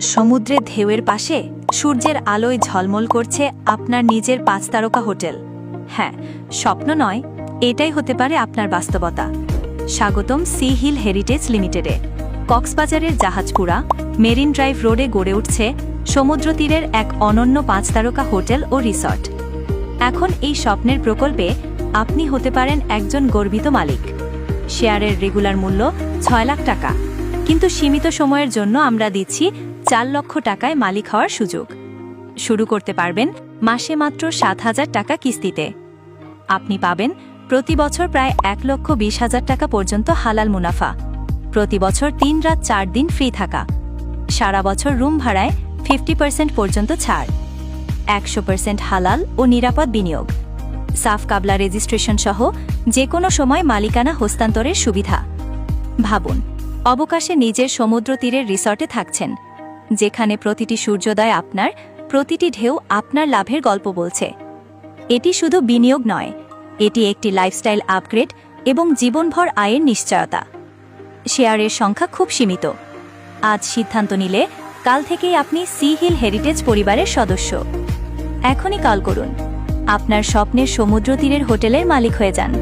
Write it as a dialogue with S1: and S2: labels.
S1: সমুদ্রের ঢেউয়ের পাশে সূর্যের আলোয় ঝলমল করছে আপনার নিজের পাঁচ তারকা হোটেল। হ্যাঁ স্বপ্ন নয়, এটাই হতে পারে আপনার বাস্তবতা। স্বাগতম সি হিল হেরিটেজ লিমিটেডে। কক্সবাজারের জাহাজকুড়া মেরিন ড্রাইভ রোডে গড়ে উঠছে সমুদ্র তীরের এক অনন্য পাঁচ তারকা হোটেল ও রিসর্ট। এখন এই স্বপ্নের প্রকল্পে আপনি হতে পারেন একজন গর্বিত মালিক। শেয়ারের রেগুলার মূল্য ছয় লাখ টাকা। কিন্তু সীমিত সময়ের জন্য আমরা দিচ্ছি চার লক্ষ টাকায় মালিক হওয়ার সুযোগ। শুরু করতে পারবেন মাসে মাত্র সাত হাজার টাকা কিস্তিতে। আপনি পাবেন প্রতি বছর প্রায় এক লক্ষ বিশ হাজার টাকা পর্যন্ত হালাল মুনাফা। প্রতি বছর তিন রাত চার দিন ফ্রি থাকা। সারা বছর রুম ভাড়ায় ফিফটি পার্সেন্ট পর্যন্ত ছাড়। একশো পার্সেন্ট হালাল ও নিরাপদ বিনিয়োগ। সাফ কাবলা রেজিস্ট্রেশন সহ যে কোনো সময় মালিকানা হস্তান্তরের সুবিধা। ভাবুন, অবকাশে নিজের সমুদ্র তীরের রিসর্টে থাকছেন। যেখানে প্রতিটি সূর্যোদয় আপনার, প্রতিটি ঢেউ আপনার লাভের গল্প বলছে। এটি শুধু বিনিয়োগ নয়, এটি একটি লাইফস্টাইল আপগ্রেড এবং জীবনভর আয়ের নিশ্চয়তা। শেয়ারের সংখ্যা খুব সীমিত। আজ সিদ্ধান্ত নিলে কাল থেকেই আপনি সি হিল হেরিটেজ পরিবারের সদস্য। এখনই কল করুন। আপনার স্বপ্নের সমুদ্র তীরের হোটেলের মালিক হয়ে যান।